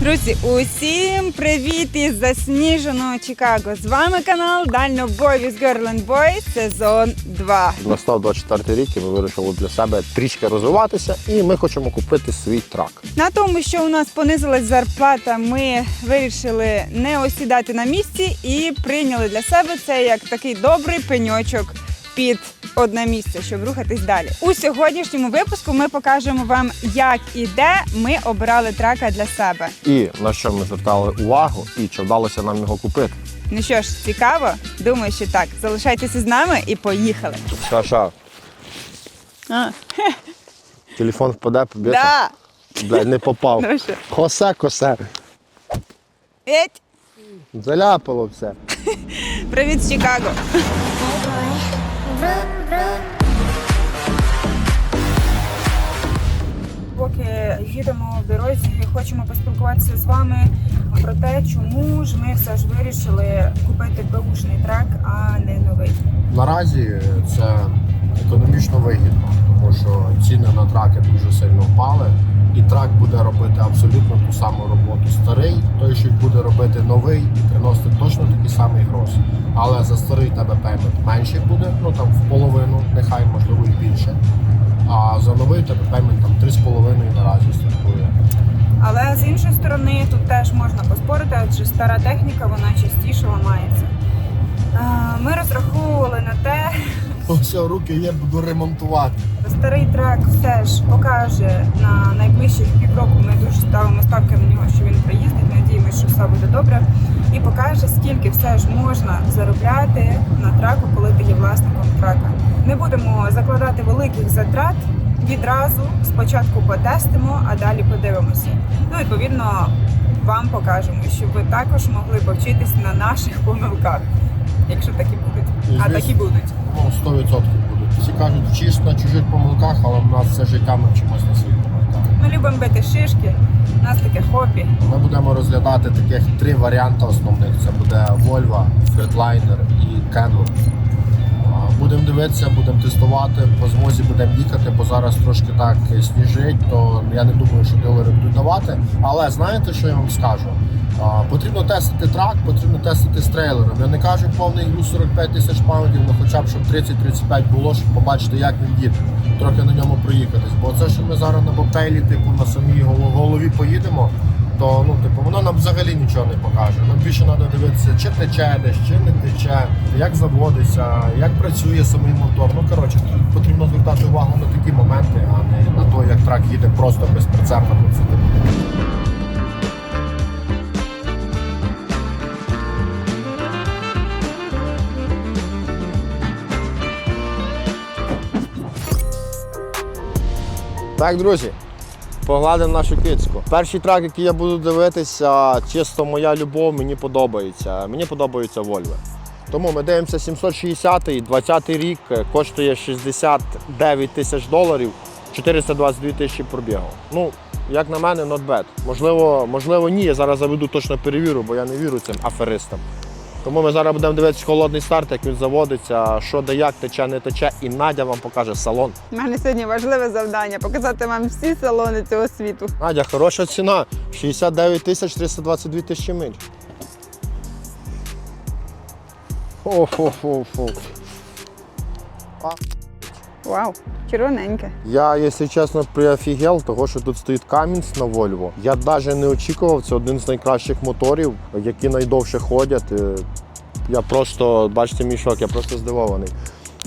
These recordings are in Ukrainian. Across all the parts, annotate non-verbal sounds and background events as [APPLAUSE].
Друзі, усім привіт із засніженого Чикаго. З вами канал Дальнобой з Girl and Boy сезон 2. Настав 24 рік, і ми вирішили для себе трішки розвиватися, і ми хочемо купити свій трак. На тому, що у нас понизилась зарплата, ми вирішили не осідати на місці і прийняли для себе це як такий добрий пеньочок під одне місце, щоб рухатись далі. У сьогоднішньому випуску ми покажемо вам, як і де ми обирали трака для себе. І на що ми звертали увагу, і чи вдалося нам його купити. Ну що ж, цікаво? Думаю, що так. Залишайтеся з нами і поїхали. Саша, А, телефон впаде, поб'ється. да. Блядь, не попав. Ну що? Косе, косе. Еть. Заляпало все. Привіт з Чикаго. Поки їдемо в дорозі, хочемо поспілкуватися з вами про те, чому ж ми все ж вирішили купити беушний трак, а не новий. Наразі це економічно вигідно, тому що ціни на траки дуже сильно впали, і трак буде робити абсолютно ту саму роботу старий. Той, що буде робити новий, і приносити точно такі самі гроші. Але за старий тебе пеймент менше буде, ну там в половину, нехай можливо і більше. А за новий тебе пеймент там 3,5 наразі стартує. Але з іншої сторони, тут теж можна поспорити, адже стара техніка вона частіше ламається. Е, Ми розраховували на те, Все, руки є, буду ремонтувати. Старий трак все ж покаже на найближчих півроку. Ми дуже ставимо ставки на нього, що він приїздить. Надіємося, що все буде добре. І покаже, скільки все ж можна заробляти на траку, коли ти є власником трака. Не будемо закладати великих затрат. Відразу спочатку потестимо, а далі подивимося. Ну, відповідно, вам покажемо, щоб ви також могли повчитись на наших помилках, якщо такі будуть. А такі будуть. Ну, 100% будуть. Всі кажуть, вчись на чужих помилках, але в нас все життя ми вчимось на своїх помилках. Ми любимо бити шишки, у нас таке хобі. Ми будемо розглядати таких три варіанти основних: це буде Volvo, Freightliner і. А, Будемо дивитися, будемо тестувати, по змозі будемо їхати, бо зараз трошки так сніжить, то я не думаю, що дилери будуть давати. Але знаєте, що я вам скажу? А, Потрібно тестити трак, потрібно тестити з трейлером. Я не кажу повний груз 45 тисяч паундів, але хоча б щоб 30-35 було, щоб побачити, як він їде, трохи на ньому проїхатись. Бо це, що ми зараз на бобтейлі, типу на самій голові поїдемо, то ну, типу, воно нам взагалі нічого не покаже. Нам більше треба дивитися, чи тече десь, чи не тече, як заводиться, як працює самий мотор. Ну коротше, потрібно звертати увагу на такі моменти, а не на те, як трак їде просто без прицепа. Ну, типу, Так, друзі, погладимо нашу кицьку. Перший трак, який я буду дивитися, чисто моя любов, мені подобається. Мені подобається Volvo. Тому ми дивимося 760-й, 20-й рік, е, коштує 69 тисяч доларів, 422 тисячі пробігу. Ну, як на мене, not bad. Можливо, можливо, ні. Я зараз заведу точно перевірю, бо я не вірю цим аферистам. Тому ми зараз будемо дивитися холодний старт, як він заводиться, що де як тече, не тече, і Надя вам покаже салон. У мене сьогодні важливе завдання показати вам всі салони цього світу. Надя, хороша ціна. 69 тисяч 322 тисячі миль. Хо-хо-хо-хо. Вау, червоненьке. Я, якщо чесно, приофігел, того, що тут стоїть Камінс на Volvo. Я навіть не очікував, це один з найкращих моторів, які найдовше ходять. Е, Я просто, бачите, мій шок, я просто здивований.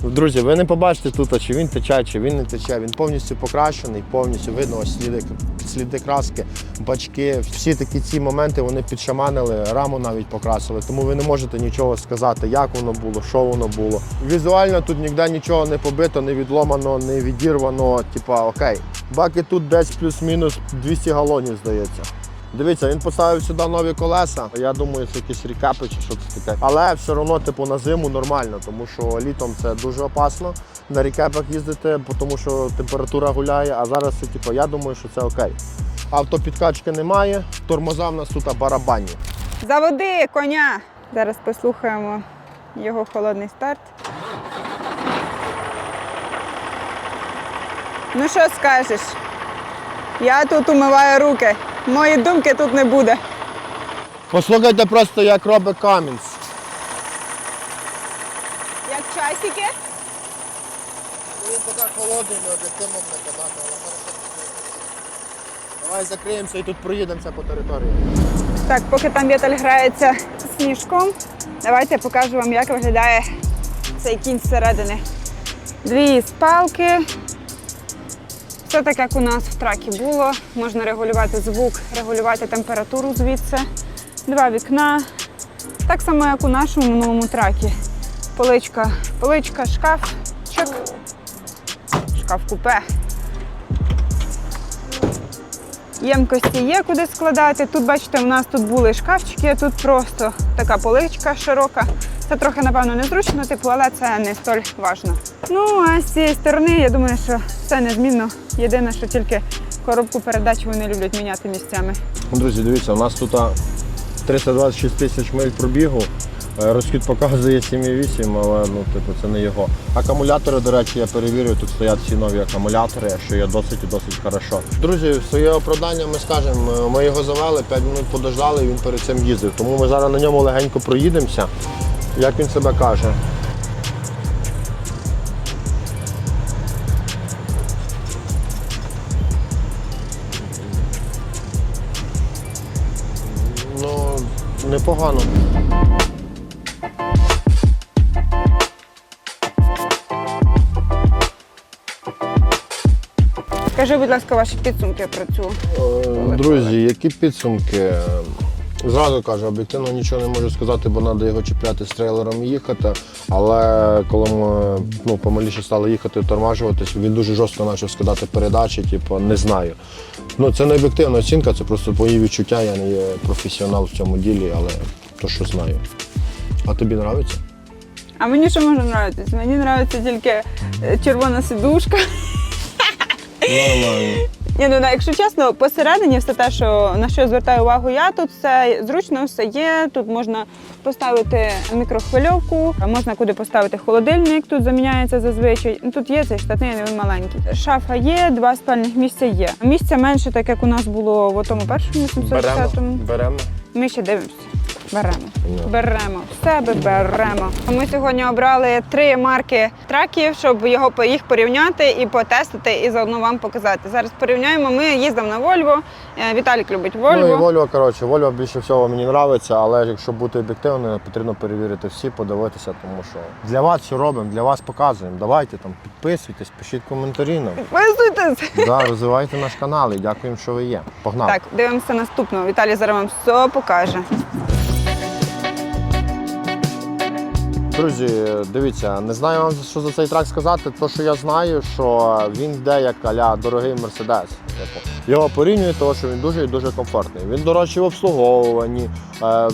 Друзі, ви не побачите тут, чи він тече, чи він не тече. Він повністю покращений, повністю видно ось сліди, сліди краски, бачки. Всі такі ці моменти вони підшаманили, раму навіть покрасили. Тому ви не можете нічого сказати, як воно було, що воно було. Візуально тут ніде нічого не побито, не відломано, не відірвано. Типа окей. Баки тут десь плюс-мінус 200 галонів, здається. Дивіться, він поставив сюди нові колеса. Я думаю, це якісь рікапи чи що це таке. Але все одно, типу, на зиму нормально, тому що літом це дуже опасно на рікепах їздити, тому що температура гуляє. А зараз це, типу, я думаю, що це окей. Автопідкачки немає, тормоза в нас тут барабанні. Заводи коня. Зараз послухаємо його холодний старт. Ну що скажеш? Я тут умиваю руки. Мої думки тут не буде. Послухайте просто, як робить Камінс. Як часики? Він поки холодний, не об'єктивно не казати, але хорошо. Давай закриємося і тут проїдемося по території. Так, поки там Віталь грається сніжком, давайте я покажу вам, як виглядає цей кінь зсередини. Дві спалки. Все так, як у нас в тракі було. Можна регулювати звук, регулювати температуру звідси. Два вікна. Так само, як у нашому новому тракі. Поличка, поличка, шкаф, чик. Шкаф купе. Ємкості є куди складати. Тут, бачите, у нас тут були шкафчики, тут просто така поличка широка. Це трохи, напевно, незручно, типу, але це не столь важно. Ну, а з цієї сторони, я думаю, що все незмінно. Єдине, що тільки коробку передач вони люблять міняти місцями. Друзі, дивіться, у нас тут 326 тисяч миль пробігу. Е, Розхід показує 7,8, але ну, типу, це не його. Акумулятори, до речі, я перевірю, тут стоять всі нові акумулятори, що є досить і досить хорошо. Друзі, своє оправдання ми скажемо, ми його завели, 5 минут подождали, і він перед цим їздив. Тому ми зараз на ньому легенько проїдемося. Як він себе каже. Ну, непогано. Скажи, будь ласка, ваші підсумки про цю. Е, Друзі, які підсумки? Зразу кажу, об'єктивно нічого не можу сказати, бо треба його чіпляти з трейлером і їхати. Але коли ми ну, помаліше стали їхати, тормажуватись, він дуже жорстко почав скидати передачі, типу, не знаю. Ну, це не об'єктивна оцінка, це просто мої відчуття. Я не є професіонал в цьому ділі, але то, що знаю. А тобі подобається? А мені що може нравитись? Мені подобається тільки е, червона сидушка. Нормально. Ні, ну якщо чесно, посередині все те, що на що звертаю увагу я, тут все зручно, все є. Тут можна поставити мікрохвильовку, можна куди поставити холодильник, тут заміняється зазвичай. Ну, Тут є цей штатний, він маленький. Шафа є, два спальних місця є. Місця менше, так як у нас було в тому першому 760-му. Беремо. Ми ще дивимося. Беремо. Беремо. Себе беремо. Ми сьогодні обрали три марки траків, щоб його їх порівняти і потестити, і заодно вам показати. Зараз порівняємо. Ми їздимо на Вольво. Е, Віталік любить Вольво. Ну і Вольво. Коротше, Volvo більше всього мені подобається, але якщо бути об'єктивним, потрібно перевірити всі, подивитися, тому що для вас все робимо, для вас показуємо. Давайте там підписуйтесь, пишіть коментарі нам. Підписуйтесь! Да, розвивайте наш канал і дякуємо, що ви є. Погнали. Так, дивимося наступного. Віталій зараз вам все покаже. Друзі, дивіться, не знаю вам що за цей трак сказати. То, що я знаю, що він йде як аля дорогий мерседес. Типу, Його порівнюють, тому що він дуже і дуже комфортний. Він дорожчий в обслуговуванні, е,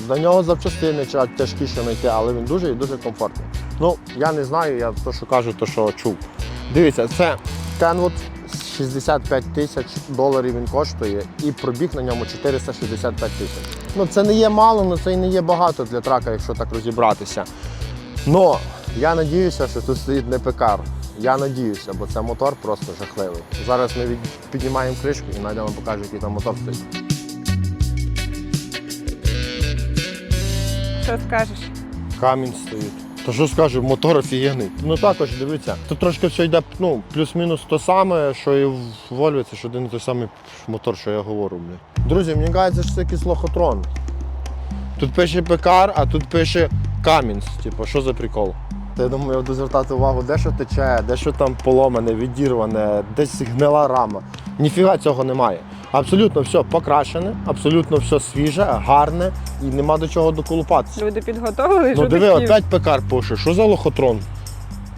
на нього запчастини ча- тяжкіше знайти, але він дуже і дуже комфортний. Ну, я не знаю, я то, що кажу, то що чув. Дивіться, це Kenwood 65 тисяч доларів він коштує, і пробіг на ньому 465 тисяч. Ну це не є мало, але це і не є багато для трака, якщо так розібратися. Но я надіюся, що тут стоїть не пекар. Я надіюся, бо це мотор просто жахливий. Зараз ми від- піднімаємо кришку і Надя вам покаже, який там мотор стоїть. Що скажеш? Камінь стоїть. То що скажу, мотор офігенний. Ну також дивіться, тут трошки все йде ну, плюс-мінус то саме, що і в Вольві, це ж один і той самий мотор, що я говорю. Блін. Друзі, мені кажеться, що це якийсь лохотрон. Тут пише пекар, а тут пише Камінс. Типу, що за прикол? Я думаю, я буду звертати увагу, де що тече, де що там поломане, відірване, десь гнила рама. Ніфіга цього немає. Абсолютно все покрашене, абсолютно все свіже, гарне і нема до чого доколупатися. Люди підготовили, Ну диви, ти опять пекар пише. Що за лохотрон?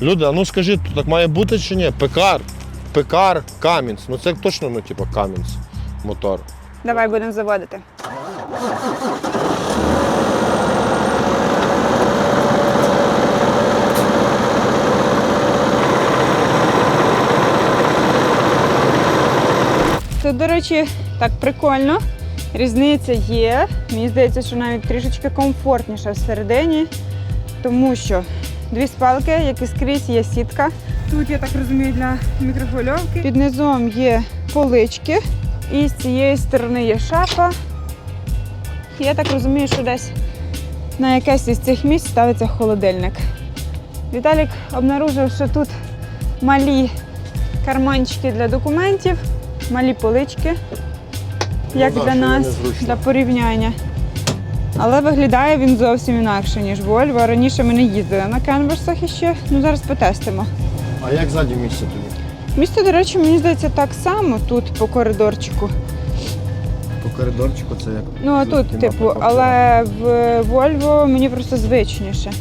Люди, а ну скажіть, так має бути чи ні? Пекар, пекар, Камінс. Ну це точно, ну, типу, Камінс мотор. Давай будемо заводити. Тут, до речі, так прикольно. Різниця є. Мені здається, що навіть трішечки комфортніше всередині, тому що дві спалки, як і скрізь, є сітка. Тут, я так розумію, для мікрохвильовки. Під низом є полички. І з цієї сторони є шафа. Я так розумію, що десь на якесь із цих місць ставиться холодильник. Віталік обнаружив, що тут малі карманчики для документів, малі полички, як Ну для нас, для порівняння. Але виглядає він зовсім інакше, ніж Volvo. Раніше ми не їздили на кенверсах іще. Ну зараз потестимо. А як ззаді місце тобі? Місто, до речі, мені здається так само тут по коридорчику. По коридорчику це як. Ну а Тут тут, типу, але в Volvo мені просто звичніше.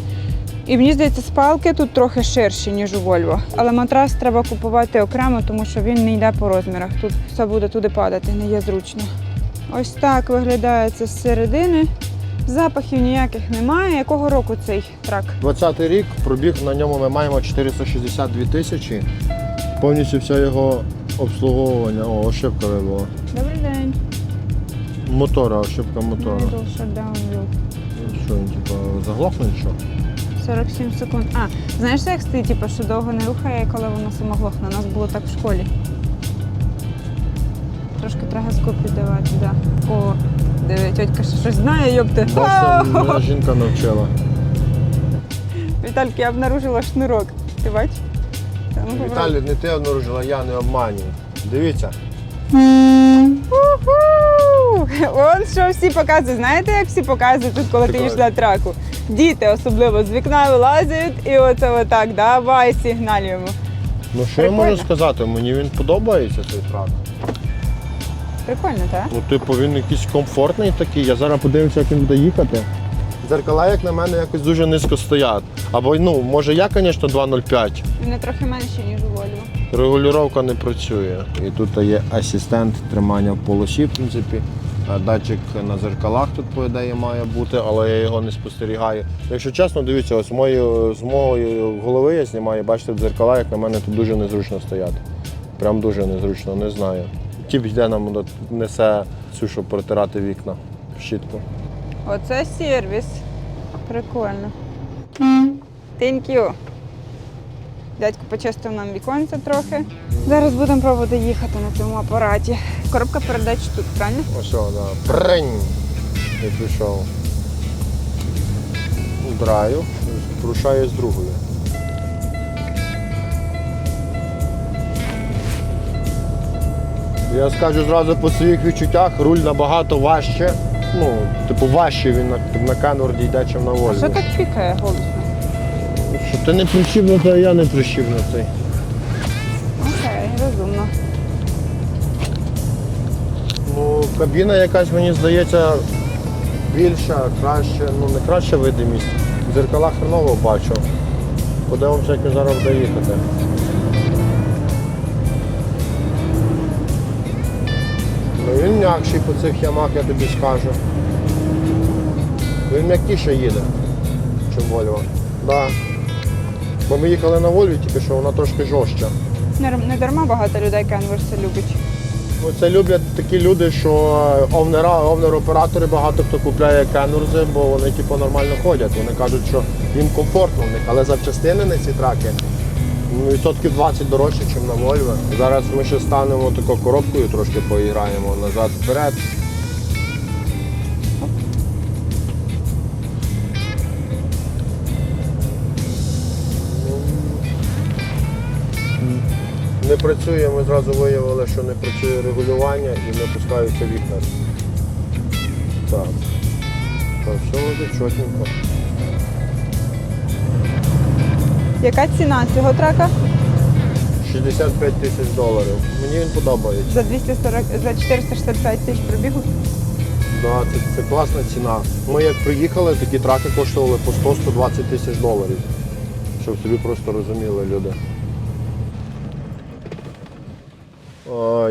І мені здається, спалки тут трохи ширші, ніж у Volvo. Але матрас треба купувати окремо, тому що він не йде по розмірах. Тут все буде туди падати, не є зручно. Ось так виглядає це з середини. Запахів ніяких немає. Якого року цей трак? 20-й рік пробіг на ньому ми маємо 462 тисячі. Повністю все його обслуговування. О, ошибка вибула. Добрий день. Мотора, ошибка мотора. Що він, типу, заглохне що? 47 секунд. А, знаєш, як стоїть, типу, що довго не рухає, коли воно самоглохне? У нас було так в школі. Трошки треба піддавати, да. О, диви, тьотька ще щось знає, йопти. Бачите, мене жінка навчила. Вітальки, я обнаружила шнурок. Ти бач? Ну. Віталій, не ти обнаружила, я не обманюю. Дивіться. От що всі показують. Знаєте, як всі показують тут, коли ти їш на траку? Діти особливо з вікна вилазять і оце отак, давай сигналюємо. Ну що я можу сказати? Мені він подобається цей трак. Прикольно, так? Ну, типу, він якийсь комфортний такий. Я зараз подивлюся, як він буде їхати. Дзеркала, як на мене, якось дуже низько стоять. Або, ну, може я, звісно, 2.05. Вони трохи менші, ніж у Volvo. Регулювання не працює. І тут є асистент тримання в полосі, в принципі. А Датчик на зеркалах тут, по ідеї, має бути, але я його не спостерігаю. Якщо чесно, дивіться, ось мої, з моєї голови я знімаю, бачите, дзеркала, як на мене тут дуже незручно стояти. Прям дуже незручно, не знаю. Тіп йде нам несе цю, щоб протирати вікна в щітку. Оце сервіс. Прикольно. Thank you. Дядько почистив нам віконце трохи. Зараз будемо пробувати їхати на цьому апараті. Коробка передач тут, правильно? Ось, о, да. Прень! І пішов. Драю, порушаю з другою. Я скажу зразу по своїх відчуттях, руль набагато важче. Ну, типу, важче він на, на Кенворді йде, ніж на А що так пікає голосно? Що ти не прищив на а я не прищив на цей. Окей, розумно. Ну, кабіна якась, мені здається, більша, краще, ну не краща видимість. В дзеркала хреново бачу. Подивимося, як зараз буде їхати. Ну він м'якший по цих ямах, я тобі скажу. Він м'якіше їде, ніж Volvo. Да. Бо ми їхали на Вольві, тільки що вона трошки жорстча. Не, не дарма багато людей Кенверси любить. Ну, Це люблять такі люди, що овнера, овнер-оператори багато хто купляє кенурзи, бо вони типу, нормально ходять. Вони кажуть, що їм комфортно в них, але запчастини на ці траки ну, відсотків 20 дорожче, ніж на Вольво. Зараз ми ще станемо такою коробкою, трошки поіграємо назад Не працює, ми зразу виявили, що не працює регулювання і не пускаються вікна. Так. Так, все буде чотненько. Яка ціна цього трака? 65 тисяч доларів. Мені він подобається. За 240, за 465 тисяч пробігу? Да, це, це класна ціна. Ми як приїхали, такі траки коштували по 100-120 тисяч доларів. Щоб собі просто розуміли люди.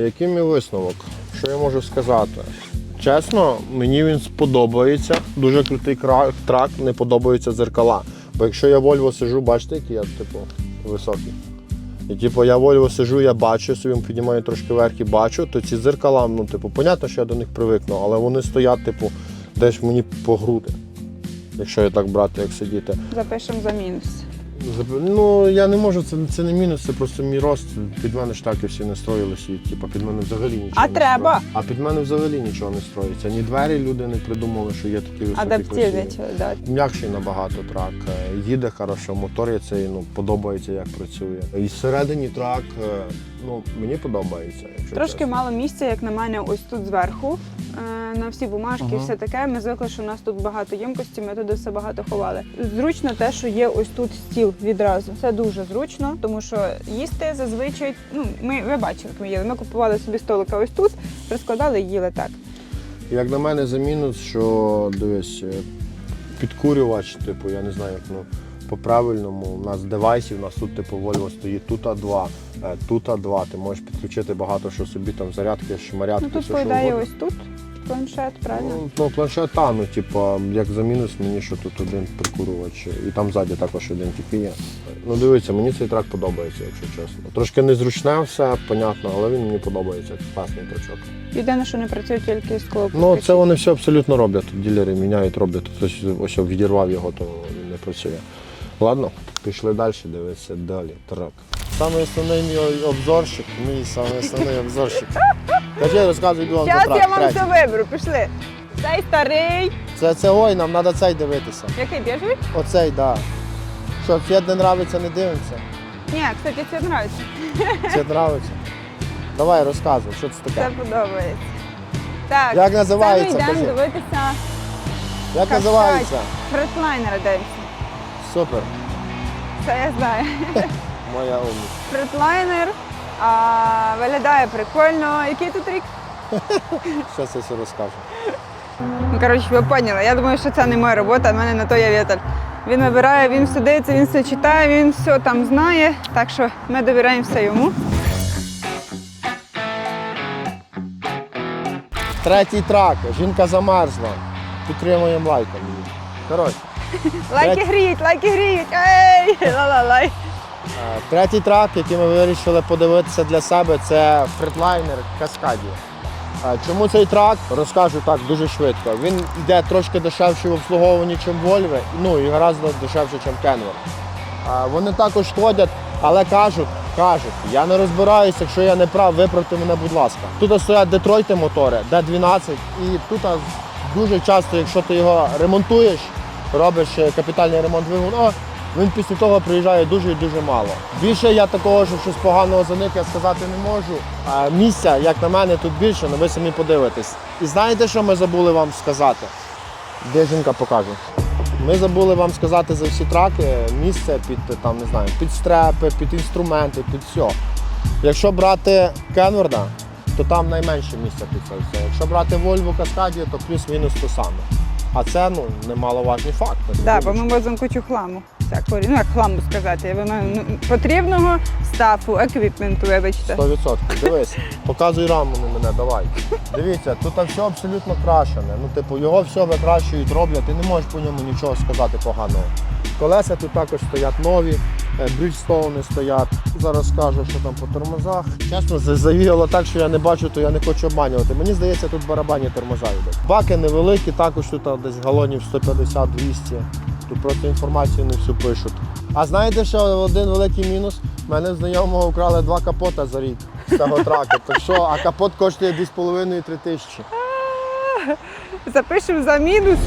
Який мій висновок? Що я можу сказати? Чесно, мені він сподобається. Дуже крутий трак, не подобаються зеркала. Бо якщо я Volvo сижу, бачите, який я типу високий. І типу я Volvo сижу, я бачу, собі піднімаю трошки вверх і бачу, то ці зеркала, ну, типу, понятно, що я до них привикну, але вони стоять, типу, десь мені по груди. Якщо я так брати, як сидіти. Запишемо за мінус. Ну, я не можу, це, це не мінус, це просто мій рост. Під мене штаки всі не строїлися, і типу, під мене взагалі нічого А не треба? строїться. А під мене взагалі нічого не строїться. Ні двері люди не придумали, що є такі високі Адаптивний, да. М'якший набагато трак, е, їде хорошо, мотор я цей, ну, подобається, як працює. І всередині трак, е, ну, мені подобається. Якщо Трошки чесно. мало місця, як на мене, ось тут зверху. е, На всі бумажки, Ага. все таке. Ми звикли, що у нас тут багато ємкості, ми туди все багато ховали. Зручно те, що є ось тут стіл відразу. Це дуже зручно, тому що їсти зазвичай. Ну, ми ви бачили, як ми їли. Ми купували собі столика ось тут, розкладали і їли так. Як на мене, за мінус, що дивись, е, підкурювач, типу, я не знаю, як ну. По-правильному, у нас девайсів, у нас тут типу Volvo стоїть тут А2, е, тут А2, ти можеш підключити багато що собі, там зарядки, шмарядки, Ну тут все, по що ось тут планшет, правильно? Ну, ну, планшет та, ну, типу, як за мінус мені, що тут один прикурювач, і там ззаді також один тільки є. Ну дивіться, мені цей трак подобається, якщо чесно. Трошки незручне все, понятно, але він мені подобається. Класний трачок. Єдине, що не працює тільки скло. Ну це вони все абсолютно роблять. Ділери міняють, роблять. Хтось ось відірвав його, то він не працює. Ладно, пішли далі, дивитися далі. Трак. Саме основний мій обзорщик, мій саме основний обзорщик. Кажи, розказуй вам за Зараз трак. я вам третій. все виберу, пішли. Цей старий. Це, це ой, нам треба цей дивитися. Який біжить? Оцей, так. Да. Що, цвіт не нравиться, не дивимося. Ні, кстати, це подобається. Цвіт нравиться. Давай розказуй, що це Це таке. подобається. Так, Як це ми йдемо Кажи. дивитися Як називається? фретлайнера дивимося. Супер. Це я знаю. [LAUGHS] Моя умність. Фретлайнер. А, виглядає прикольно. Який тут рік? [LAUGHS] Зараз я все розкажу. Ну, коротше, ви поняли. Я думаю, що це не моя робота, в мене на то є вітер. Він вибирає, він сидиться, він все читає, він все там знає. Так що ми довіряємо все йому. Третій трак. Жінка замерзла. Підтримуємо лайком її. Коротше, Лайки гріють, лайки гріють. Ей! [LAUGHS] Ла-ла-лай. третій трак, який ми вирішили подивитися для себе, це фретлайнер Каскаді. Чому цей трак? Розкажу так дуже швидко. Він йде трошки дешевше в обслуговуванні, ніж Volvo, ну і гораздо дешевше, ніж Kenworth. Е, Вони також ходять, але кажуть, кажуть, я не розбираюся, якщо я не прав, виправте мене, будь ласка. Тут стоять Детройти мотори, D12, і тут дуже часто, якщо ти його ремонтуєш, робиш е, капітальний ремонт двигуна, він після того приїжджає дуже і дуже мало. Більше я такого, що щось поганого за них я сказати не можу. А місця, як на мене, тут більше, але ви самі подивитесь. І знаєте, що ми забули вам сказати? Де жінка покаже? Ми забули вам сказати за всі траки місце під там, не знаю, під стрепи, під інструменти, під все. Якщо брати Кенворда, то там найменше місця під це все. Якщо брати Volvo Cascadia, то плюс-мінус то саме. А це ну немаловажний факт. Так, бо ми возимо кучу хламу. Всякого, ну як хламу сказати, я ну, потрібного стафу, еквіпменту, вибачте. 100%. Дивись, показуй раму на мене, давай. Дивіться, тут все абсолютно крашене. Ну, типу, його все викращують, роблять, ти не можеш по ньому нічого сказати поганого. Колеса тут також стоять нові, е, стоять. Зараз скажу, що там по тормозах. Чесно, за- завіяло так, що я не бачу, то я не хочу обманювати. Мені здається, тут барабанні тормоза йдуть. Баки невеликі, також тут десь галонів 150-200. Тут просто інформацію не всю пишуть. А знаєте, що один великий мінус? Мене знайомого украли два капота за рік з цього траку. Так що, а капот коштує 2,5-3 тисячі. [LAUGHS] Запишемо за мінус.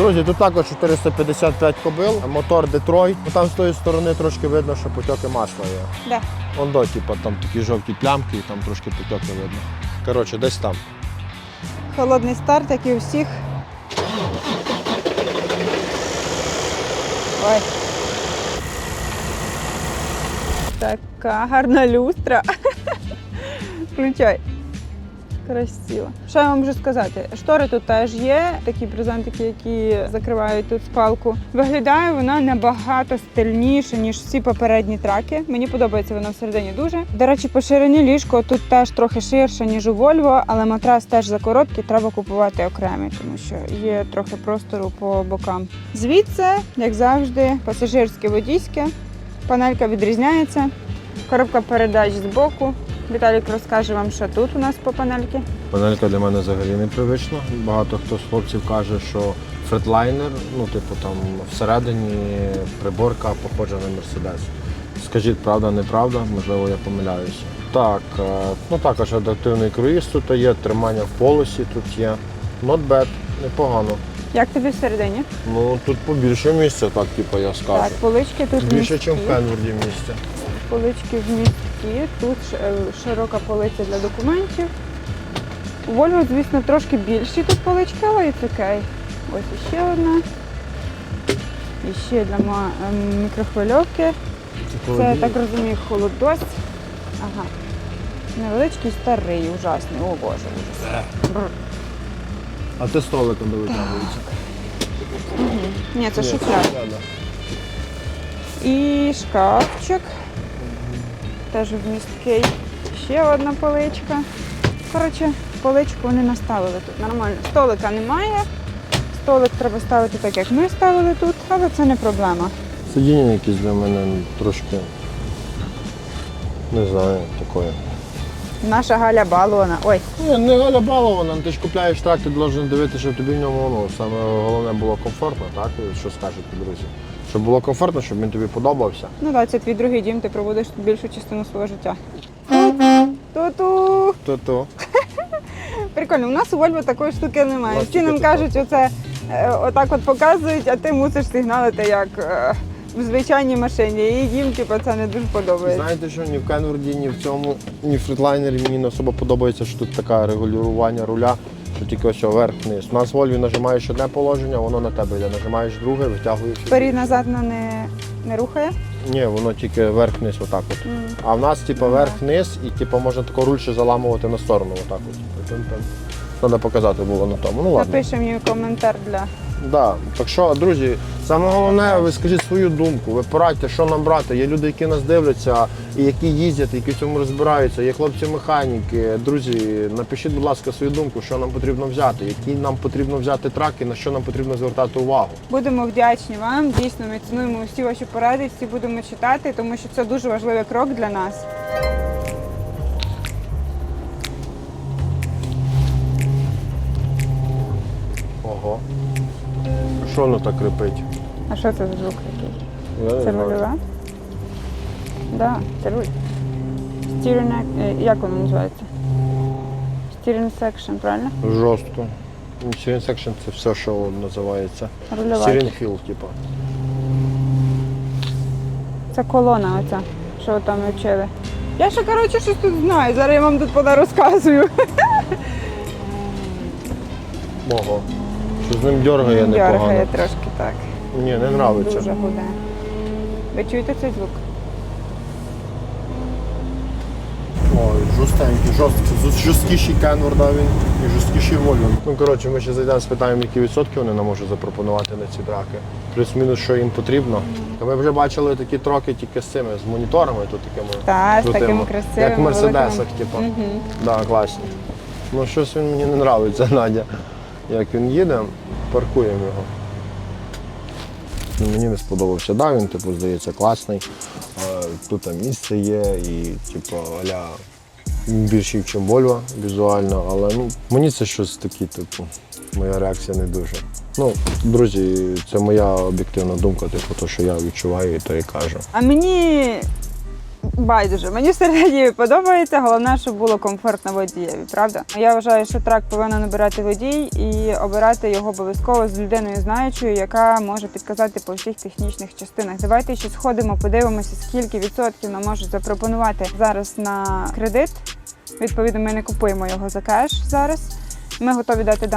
Друзі, тут також 455 кобил, мотор Детройт. Там з тої сторони трошки видно, що потоки масла є. Да. Вон до, типу, там такі жовті плямки і там трошки потоки видно. Коротше, десь там. Холодний старт, як і у всіх. Ой. Така гарна люстра. [LAUGHS] Включай. Красиво. Що я вам можу сказати? Штори тут теж є, такі презентики, які закривають тут спалку. Виглядає вона набагато стильніше, ніж всі попередні траки. Мені подобається вона всередині дуже. До речі, по ширині ліжко тут теж трохи ширше, ніж у Volvo, але матрас теж за короткий, треба купувати окремі, тому що є трохи простору по бокам. Звідси, як завжди, пасажирське водійське. Панелька відрізняється. Коробка передач збоку. Віталік розкаже вам, що тут у нас по панельки. Панелька для мене взагалі непривична. Багато хто з хлопців каже, що фредлайнер, ну, типу, там всередині приборка похожа на Мерседес. Скажіть, правда, неправда, можливо, я помиляюся. Так, е, ну також адаптивний круїз тут є, тримання в полосі тут є. Not bad, непогано. Як тобі всередині? Ну тут побільше місця, так типу, я скажу. Так, полички тут Більше, ніж в Фенворді місця. Полички вмісткі. Тут е, широка полиця для документів. У Volvo, звісно, трошки більші тут полички, але і окей. Ось іще одна. І ще для ем, мікрохвильовки. Це, я так розумію, холодос. Ага. Невеличкий старий, ужасний. О боже, ужас. А ти столиком де витягується? Ні, це шухляда. І шкафчик. Теж вмісткий. Ще одна поличка. Коротше, поличку вони наставили тут. Нормально. Столика немає. Столик треба ставити так, як ми ставили тут, але це не проблема. Сидіння якесь для мене трошки. Не знаю, такое. Наша Галя балона. Ой, Ні, не Галя балована, ти ж купляєш трак, ти должен дивитися, щоб тобі в ньому ну, саме головне було комфортно, так? Що скажуть друзі? Щоб було комфортно, щоб він тобі подобався. ну так, це твій другий дім, ти проводиш тут більшу частину свого життя. Ту-ту! То-то. [LAUGHS] Прикольно, у нас у Вольво такої штуки немає. Всі нам кажуть, оце е, отак от показують, а ти мусиш сигналити як е, в звичайній машині. І їм типу, це не дуже подобається. Знаєте що, ні в Кенворді, ні в цьому, ні в фрітлайнері мені не особо подобається, що тут таке регулювання руля, що тільки ось вверх-вниз. У нас в нажимаєш одне положення, воно на тебе йде. Нажимаєш друге, витягуєш. Вперед назад вона не, не рухає. Ні, воно тільки верх-вниз, отак от. Mm. А в нас, типу, верх-вниз, і типу, можна тако руль ще заламувати на сторону. Отак от. Треба показати було на тому. Ну ладно. Напиши мені коментар для. Да. Так що, друзі, саме головне, ви скажіть свою думку, ви порадьте, що нам брати. Є люди, які нас дивляться, і які їздять, які в цьому розбираються, є хлопці-механіки. Друзі, напишіть, будь ласка, свою думку, що нам потрібно взяти, які нам потрібно взяти траки, на що нам потрібно звертати увагу. Будемо вдячні вам. Дійсно, ми цінуємо всі ваші поради, всі будемо читати, тому що це дуже важливий крок для нас. Що воно так репить? А що це за звук такий? Я не Це знаю. рульова? Да, це руль. Steering, е, як воно називається? Steering section, правильно? Жорстко. Steering section це все, що називається. Рульова. Steering wheel, типу. Це колона оця, що ви там вчили. Я ще, коротше, щось тут знаю. Зараз я вам тут розказую. Ого. Що з ним дергає непогано. Дергає трошки так. Ні, не нравиться. Дуже гуде. Ви чуєте цей звук? Ой, жорстенький, жорсткий, жорсткіший Кенвер, да, він і жорсткіший Вольвон. Ну, коротше, ми ще зайдемо, спитаємо, які відсотки вони нам можуть запропонувати на ці драки. Плюс-мінус, що їм потрібно. Та ми вже бачили такі троки тільки з цими, з моніторами тут такими. Так, з такими красивими. Як в мерседесах, типу. Да, класні. Ну, щось він мені не подобається, [LAUGHS] Надя. Як він їде, паркуємо його. Ну, Мені не сподобався. Да, він, типу, здається, класний. Тут там місце є і, типу, аля більший, ніж Volvo візуально, але ну, мені це щось таке, типу, моя реакція не дуже. Ну, друзі, це моя об'єктивна думка, типу, то, що я відчуваю, і то і кажу. А мені байдуже. Мені всередині подобається. Головне, щоб було комфортно водієві, правда? Я вважаю, що трак повинен обирати водій і обирати його обов'язково з людиною знаючою, яка може підказати по всіх технічних частинах. Давайте ще сходимо, подивимося, скільки відсотків нам можуть запропонувати зараз на кредит. Відповідно, ми не купуємо його за кеш зараз. Ми готові дати.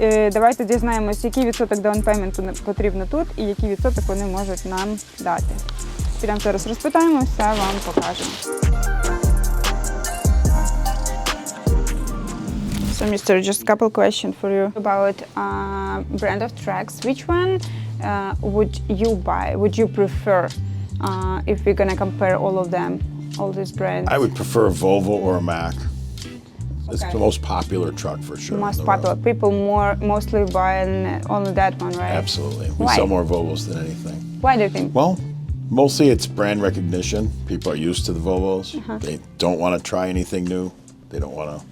Е, Давайте дізнаємось, який відсоток payment потрібно тут і який відсоток вони можуть нам дати. Підемо зараз розпитаємо, все вам покажемо. So, Mr. Just a couple questions for you about uh, brand of tracks. Which one uh, would you buy? Would you prefer uh, if we're gonna compare all of them, all these brands? I would prefer a Volvo or a Mac. It's Okay. the most popular truck for sure. on most the road. popular. People more mostly buying only that one, right? Absolutely. We Why? sell more Volvos than anything. Why do you think? Well, mostly it's brand recognition. People are used to the Volvos. Uh-huh. They don't want to try anything new. They don't want to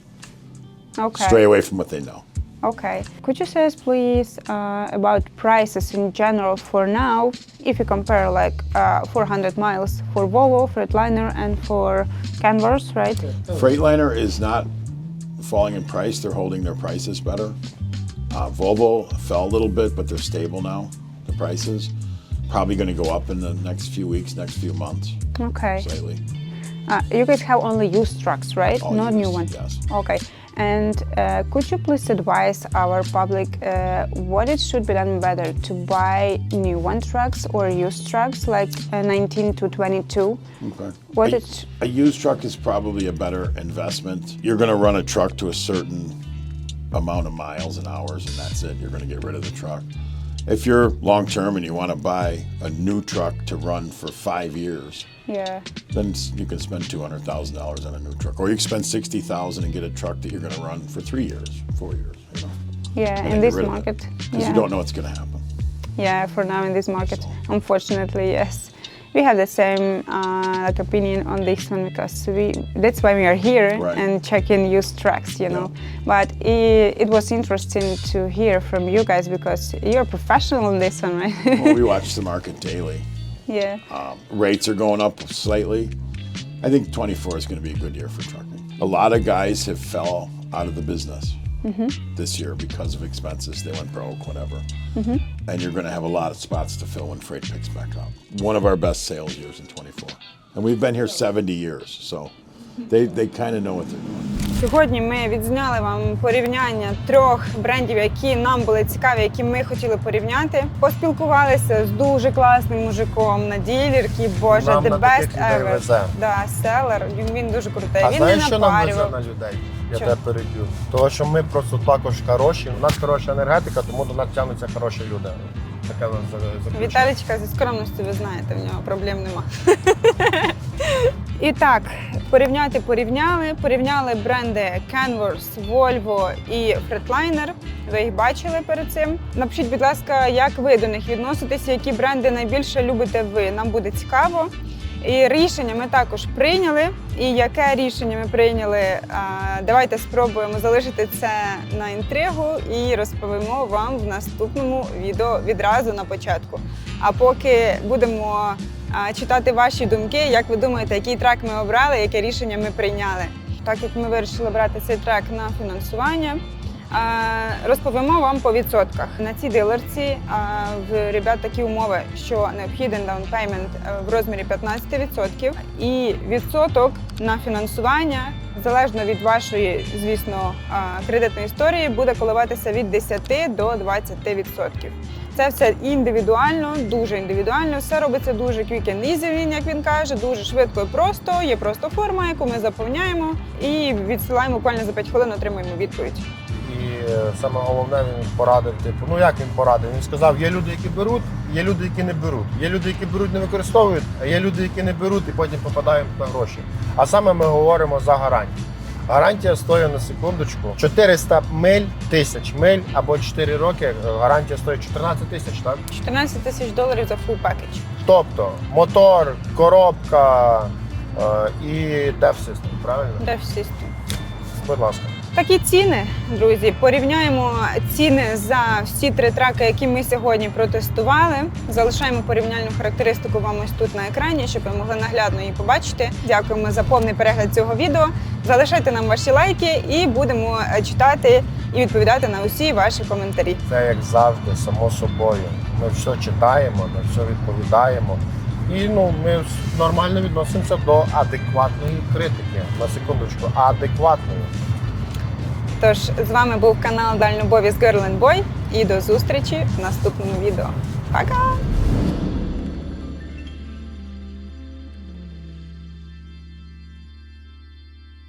Okay. stray away from what they know. Okay. Could you say us, please, uh, about prices in general for now, if you compare like uh, 400 miles for Volvo, Freightliner, and for Canvas, right? Freightliner is not falling in price. They're holding their prices better. Uh, Volvo fell a little bit, but they're stable now. The prices probably going to go up in the next few weeks, next few months, Okay. slightly. Uh, you guys have only used trucks, right? All Not new ones. yes. Okay. And uh, could you please advise our public uh, what it should be done better to buy new one trucks or used trucks like uh, 19 to 22? Okay. What a, is- a used truck is probably a better investment. You're going to run a truck to a certain amount of miles and hours, and that's it. You're going to get rid of the truck. If you're long term and you want to buy a new truck to run for five years, Yeah. then you can spend two hundred thousand dollars on a new truck, or you can spend sixty thousand and get a truck that you're going to run for three years, four years. You know, Yeah, and in this get rid of market. because Yeah. you don't know what's going to happen. Yeah, for now in this market, unfortunately, yes. We have the same uh, like opinion on this one because we that's why we are here Right. and checking used trucks, you know. But it, it was interesting to hear from you guys because you're professional in this one, right? well, we [LAUGHS] watch the market daily. yeah. Um, rates are going up slightly. I think 24 is going to be a good year for trucking. A lot of guys have fell out of the business this year because of expenses. They went broke, whatever. And you're going to have a lot of spots to fill when freight picks back up. One of our best sales years in 24. And we've been here 70 years, so they, they kind of know what they're doing. Сьогодні ми відзняли вам порівняння трьох брендів, які нам були цікаві, які ми хотіли порівняти. Поспілкувалися з дуже класним мужиком на ділерці. Боже, Нам the на best таких людей ever. везе. Да, селер. Він, він дуже крутий. А він знаєш, не що нам везе напарював. на людей? Я тебе переб'ю. Тому що ми просто також хороші. У нас хороша енергетика, тому до нас тягнуться хороші люди. Таке заключення. Віталічка зі скромністю, ви знаєте, в нього проблем нема. І так, порівняти порівняли. Порівняли бренди Canvas, Volvo і Freightliner. Ви їх бачили перед цим. Напишіть, будь ласка, як ви до них відноситеся, які бренди найбільше любите ви. Нам буде цікаво. І рішення ми також прийняли. І яке рішення ми прийняли? Давайте спробуємо залишити це на інтригу і розповімо вам в наступному відео відразу на початку. А поки будемо читати ваші думки, як ви думаєте, який трек ми обрали, яке рішення ми прийняли. Так як ми вирішили брати цей трек на фінансування, розповімо вам по відсотках. На цій дилерці в ребят такі умови, що необхіден даунпеймент е, в розмірі 15% і відсоток на фінансування. Залежно від вашої, звісно, кредитної історії, буде коливатися від 10 до 20%. Це все індивідуально, дуже індивідуально. Все робиться дуже quick and easy, як він каже, дуже швидко і просто. Є просто форма, яку ми заповняємо і відсилаємо буквально за 5 хвилин, отримуємо відповідь. І е, саме головне він порадив, типу, ну як він порадив? Він сказав, є люди, які беруть, є люди, які не беруть. Є люди, які беруть, не використовують, а є люди, які не беруть і потім попадають на гроші. А саме ми говоримо за гарантію. Гарантія стоїть на секундочку 400 миль, тисяч миль або 4 роки. е, Гарантія стоїть 14 тисяч, так? 14 тисяч доларів за full package. Тобто мотор, коробка е, і system, правильно? Dev System. Будь ласка. Такі ціни, друзі. Порівняємо ціни за всі три траки, які ми сьогодні протестували. Залишаємо порівняльну характеристику вам ось тут на екрані, щоб ви могли наглядно її побачити. Дякуємо за повний перегляд цього відео. Залишайте нам ваші лайки і будемо е, читати і відповідати на усі ваші коментарі. Це як завжди, само собою. Ми все читаємо, ми все відповідаємо. І ну, ми нормально відносимося до адекватної критики. На секундочку, адекватної. Тож з вами був канал Дальнобові з Girl and Boy і до зустрічі в наступному відео. Пока!